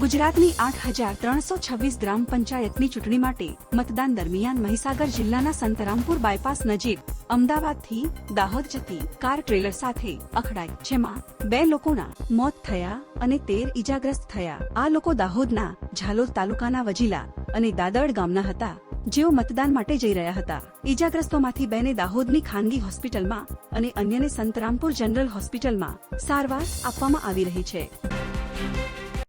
ગુજરાતની આઠ હજાર ત્રણસો છવ્વીસ ગ્રામ પંચાયતની ચૂંટણી માટે મતદાન દરમિયાન મહીસાગર જિલ્લાના સંતરામપુર બાયપાસ નજીક અમદાવાદથી દાહોદ જતી કાર ટ્રેલર સાથે અથડાઈ જેમાં બે લોકોના મોત થયા અને તેર ઈજાગ્રસ્ત થયા. આ લોકો દાહોદના ઝાલોદ તાલુકાના વજીલા અને દાદડ ગામના હતા, જેઓ મતદાન માટે જઈ રહ્યા હતા. ઈજાગ્રસ્તોમાંથી બેને દાહોદની ખાનગી હોસ્પિટલમાં અને અન્યને સંતરામપુર જનરલ હોસ્પિટલમાં સારવાર આપવામાં આવી રહી છે.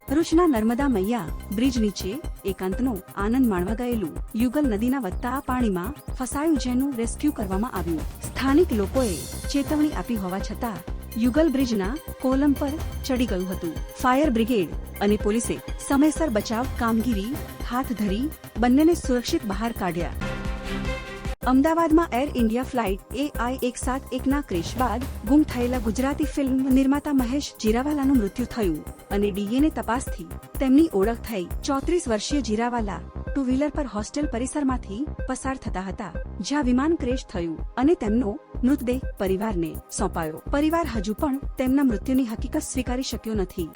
ભરૂચના નર્મદા મૈયા બ્રિજ નીચે એકાંતનો આનંદ માણવા ગયેલું. યુગલ નદીના વધતા આ પાણીમાં ફસાયું જેનું રેસ્ક્યુ કરવામાં આવ્યું. સ્થાનિક લોકોએ ચેતવણી આપી હોવા છતાં યુગલ બ્રિજના કોલમ પર ચડી ગયું હતું. ફાયર બ્રિગેડ અને પોલીસે સમયસર બચાવ કામગીરી હાથ ધરી બંનેને સુરક્ષિત બહાર કાઢ્યા. અમદાવાદમાં એર ઇન્ડિયા ફ્લાઇટ એઆઈ એક સાત એકના ક્રેશ બાદ ગુમ થયેલા ગુજરાતી ફિલ્મ નિર્માતા મહેશ જીરાવાલાનું મૃત્યુ થયું અને ડીએનએ તપાસથી તેમની ઓળખ થઈ ચોત્રીસ વર્ષીય જીરાવાલા ટુ વ્હીલર પર હોસ્ટેલ પરિસરમાંથી પસાર થતા હતા, જ્યાં વિમાન ક્રેશ થયું અને તેમનો મૃતદેહ પરિવારને સોંપાયો. પરિવાર હજુ પણ તેમના મૃત્યુની હકીકત સ્વીકારી શક્યો નથી.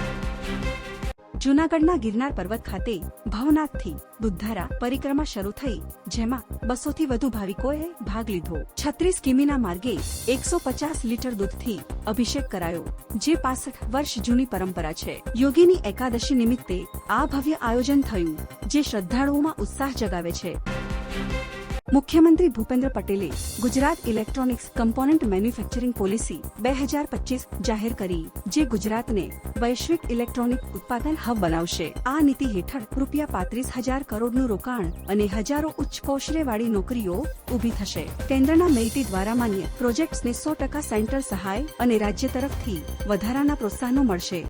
જૂનાગઢના ગિરનાર પર્વત ખાતે ભવનાથથી બુદ્ધારા પરિક્રમા શરૂ થઈ, જેમાં બસોથી વધુ ભાવિકોએ ભાગ લીધો. છત્રીસ કિમીના માર્ગે એકસો પચાસ લીટર દૂધથી અભિષેક કરાયો, જે પાસઠ વર્ષ જૂની પરંપરા છે. યોગીની એકાદશી નિમિત્તે આ ભવ્ય આયોજન થયું, જે શ્રદ્ધાળુઓમાં ઉત્સાહ જગાવે છે. મુખ્યમંત્રી ભૂપેન્દ્ર પટેલે Gujarat electronics component manufacturing policy બે હજાર પચીસ જાહેર કરી, જે ગુજરાતને વૈશ્વિક ઇલેક્ટ્રોનિક ઉત્પાદન હબ બનાવશે. આ નીતિ હેઠળ રૂપિયા પાંત્રીસ હજાર કરોડનું રોકાણ અને હજારો ઉચ્ચ કૌશલ્યવાળી નોકરીઓ ઊભી થશે. કેન્દ્રના મેઇટી દ્વારા માન્ય પ્રોજેક્ટ્સને સો ટકા સેન્ટ્રલ સહાય અને રાજ્ય તરફથી વધારાના પ્રોત્સાહનો મળશે.